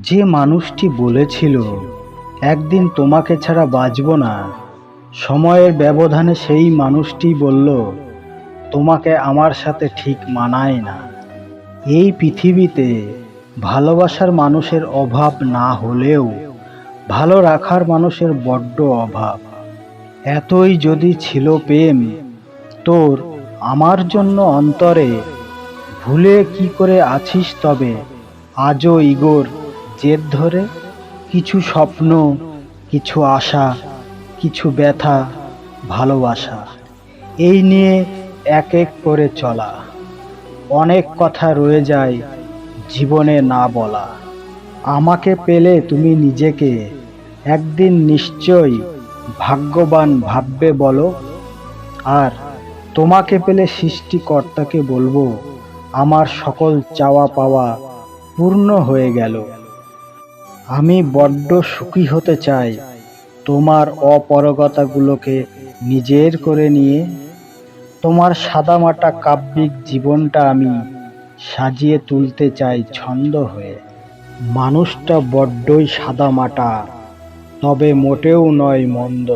যে মানুষটি বলেছিল, একদিন তোমাকে ছাড়া বাঁচব না। সময়ের ব্যবধানে সেই মানুষটি বলল, তোমাকে আমার সাথে ঠিক মানায় না। এই পৃথিবীতে ভালোবাসার মানুষের অভাব না হলেও ভালো রাখার মানুষের বড্ড অভাব। এতই যদি ছিল প্রেম, তোর আমার জন্য অন্তরে ভুলে কি করে আছিস তবে? আজও ইগোর জেদ ধরে, কিছু স্বপ্ন, কিছু আশা, কিছু ব্যথা, ভালোবাসা। এই নিয়ে এক এক করে চলা। অনেক কথা রয়ে যায় জীবনে না বলা। আমাকে পেলে তুমি নিজেকে। একদিন নিশ্চয়ই ভাগ্যবান ভাববে বলো। আর তোমাকে পেলে সৃষ্টিকর্তাকে বলব, আমার সকল চাওয়া পাওয়া পূর্ণ হয়ে গেল। আমি বড্ড সুখী হতে চাই। তোমার অপরগতাগুলোকে নিজের করে নিয়ে, তোমার সাদামাটা কাব্যিক জীবনটা আমি সাজিয়ে তুলতে চাই ছন্দ হয়ে। মানুষটা বড্ডই সাদামাটা, তবে মোটেও নয় মন্দ।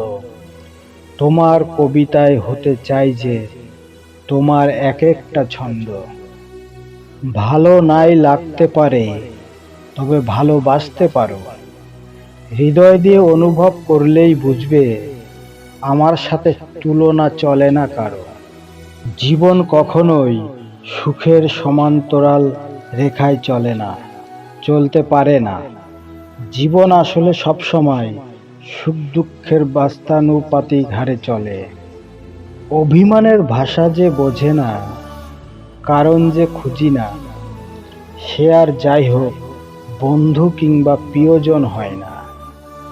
তোমার কবিতায় হতে চাই যে তোমার এক একটা ছন্দ। ভালো নাই লাগতে পারে তবে ভালোবাসতে পারো। হৃদয় দিয়ে অনুভব করলেই বুঝবে, আমার সাথে তুলনা চলে না কারও। জীবন কখনোই সুখের সমান্তরাল রেখায় চলে না, চলতে পারে না। জীবন আসলে সবসময় সুখ দুঃখের বাস্তানুপাতি ঘাড়ে চলে। অভিমানের ভাষা যে বোঝে না, কারণ যে খুঁজি না, সে আর যাই হোক বন্ধু কিংবা প্রিয়জন হয় না।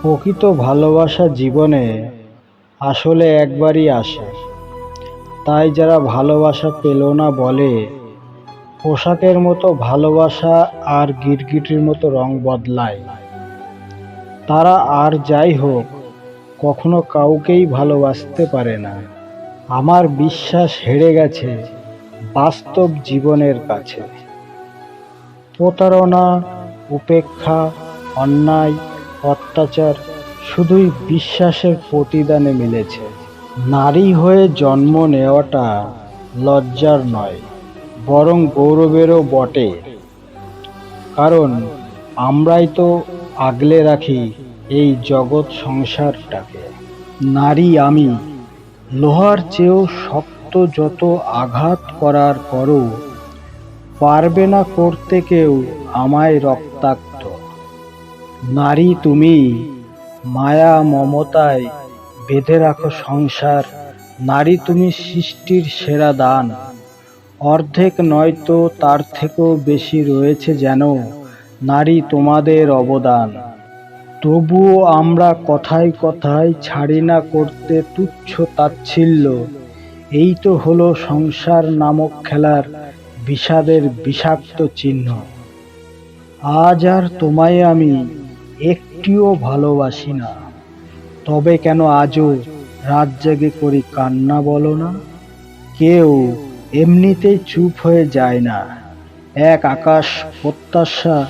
প্রকৃত ভালোবাসা জীবনে আসলে একবারই আসে। তাই যারা ভালোবাসা পেল না বলে, পোশাকের মতো ভালোবাসা আর গিরগিটির মতো রং বদলায়। তারা আর যাই হোক, কখনো কাউকেই ভালোবাসতে পারে না। আমার বিশ্বাস হেরে গেছে বাস্তব জীবনের কাছে। প্রতারণা উপেক্ষা, অন্যায়, অত্যাচার শুধুই বিশ্বাসের প্রতিদানে মিলেছে। নারী হয়ে জন্ম নেওয়াটা লজ্জার নয়, বরং গৌরবেরও বটে। কারণ আমরাই তো আগলে রাখি এই জগৎ সংসারটাকে। নারী আমি, লোহার চেয়েও শক্ত যত আঘাত করার পরও পারবে না করতে কেউ আমায় রক্তাক্ত। নারী তুমি, মায়া মমতায় বেঁধে রাখো সংসার। নারী তুমি সৃষ্টির সেরা দান। অর্ধেক নয়তো তার থেকেও বেশি রয়েছে যেন নারী তোমাদের অবদান। তবুও আমরা কথায় কথায় ছাড়ি না করতে তুচ্ছ তাচ্ছিল্য। এই তো হলো সংসার নামক খেলার বিষাদের বিষাক্ত চিহ্ন। আজ আর তোমায় আমি একটিও ভালোবাসি না। তবে কেন আজও রাত জেগে করি কান্না বলো না? কেউ এমনিতেই চুপ হয়ে যায় না। এক আকাশ প্রত্যাশা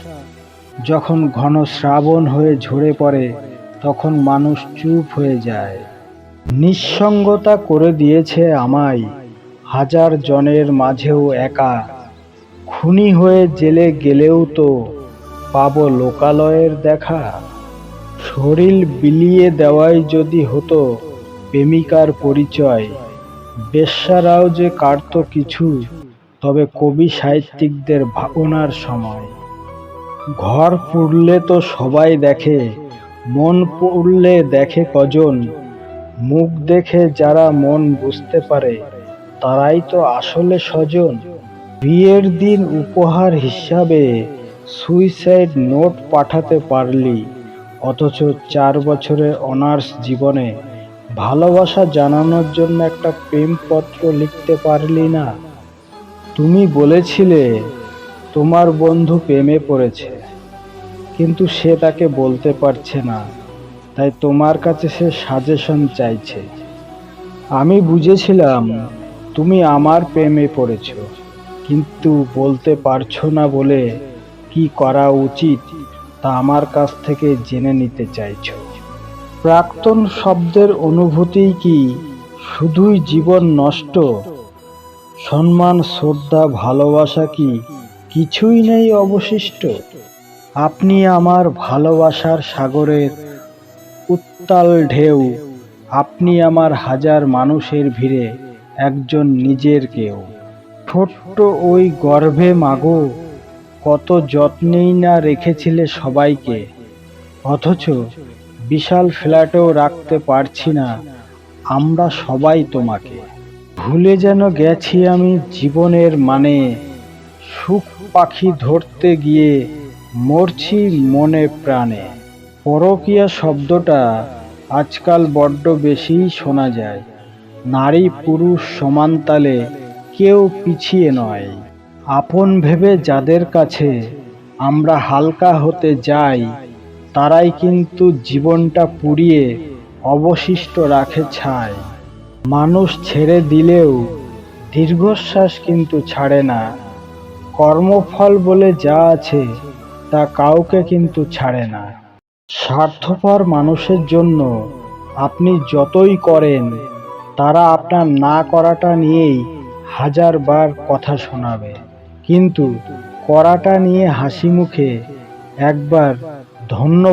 যখন ঘন শ্রাবণ হয়ে ঝরে পড়ে, তখন মানুষ চুপ হয়ে যায়। নিঃসঙ্গতা করে দিয়েছে আমায় হাজার জনের মাঝেও একা। খুনি হয়ে জেলে গেলেও তো পাব লোকালয়ের দেখা। শরীর বিলিয়ে দেওয়াই যদি হতো প্রেমিকার পরিচয়, বেশ্যারাও যে কাটত কিছু, তবে কবি সাহিত্যিকদের ভাবনার সময়। ঘর পুড়লে তো সবাই দেখে, মন পুড়লে দেখে কজন, মুখ দেখে যারা মন বুঝতে পারে। তারাই তো আসলে স্বজন। বিয়ের দিন উপহার হিসাবে সুইসাইড নোট পাঠাতে পারলি, অথচ চার বছরের অনার্স জীবনে ভালোবাসা জানানোর জন্য একটা প্রেমপত্র লিখতে পারলি না। তুমি বলেছিলে, তোমার বন্ধু প্রেমে পড়েছে। কিন্তু সে তাকে বলতে পারছে না, তাই তোমার কাছে সে সাজেশন চাইছে। আমি বুঝেছিলাম তুমি আমার প্রেমে পড়েছ, কিন্তু বলতে পারছ না বলে কি করা উচিত তা আমার কাছ থেকে জেনে নিতে চাইছ। প্রাক্তন শব্দের অনুভূতি কি শুধুই জীবন নষ্ট? সম্মান, শ্রদ্ধা, ভালোবাসা কি কিছুই নেই অবশিষ্ট? আপনি আমার ভালোবাসার সাগরের উত্তাল ঢেউ, আপনি আমার হাজার মানুষের ভিড়ে একজন নিজের কেউ। ছোট্ট ওই গর্ভে মাগো, কত যত্নেই না রেখেছিলে সবাইকে, অথচ বিশাল ফ্ল্যাটেও রাখতে পারছি না আমরা সবাই তোমাকে। ভুলে যেন গেছি আমি জীবনের মানে সুখ পাখি ধরতে গিয়ে মরছি মনে প্রাণে। পরকীয়া শব্দটা আজকাল বড্ড বেশিই শোনা যায়। নারী পুরুষ সমানতালে কেউ পিছিয়ে নয়। আপন ভেবে যাদের কাছে আমরা হালকা হতে যাই, তারাই কিন্তু জীবনটা পুড়িয়ে অবশিষ্ট রাখে ছাই। মানুষ ছেড়ে দিলেও দীর্ঘশ্বাস কিন্তু ছাড়ে না। কর্মফল বলে যা আছে তা কাউকে কিন্তু ছাড়ে না। স্বার্থপর মানুষের জন্য আপনি যতই করেন তারা আপনার না করাটা নিয়েই হাজারবার কথা শোনাবে। কিন্তু করাটা নিয়ে হাসি মুখে একবার ধন্য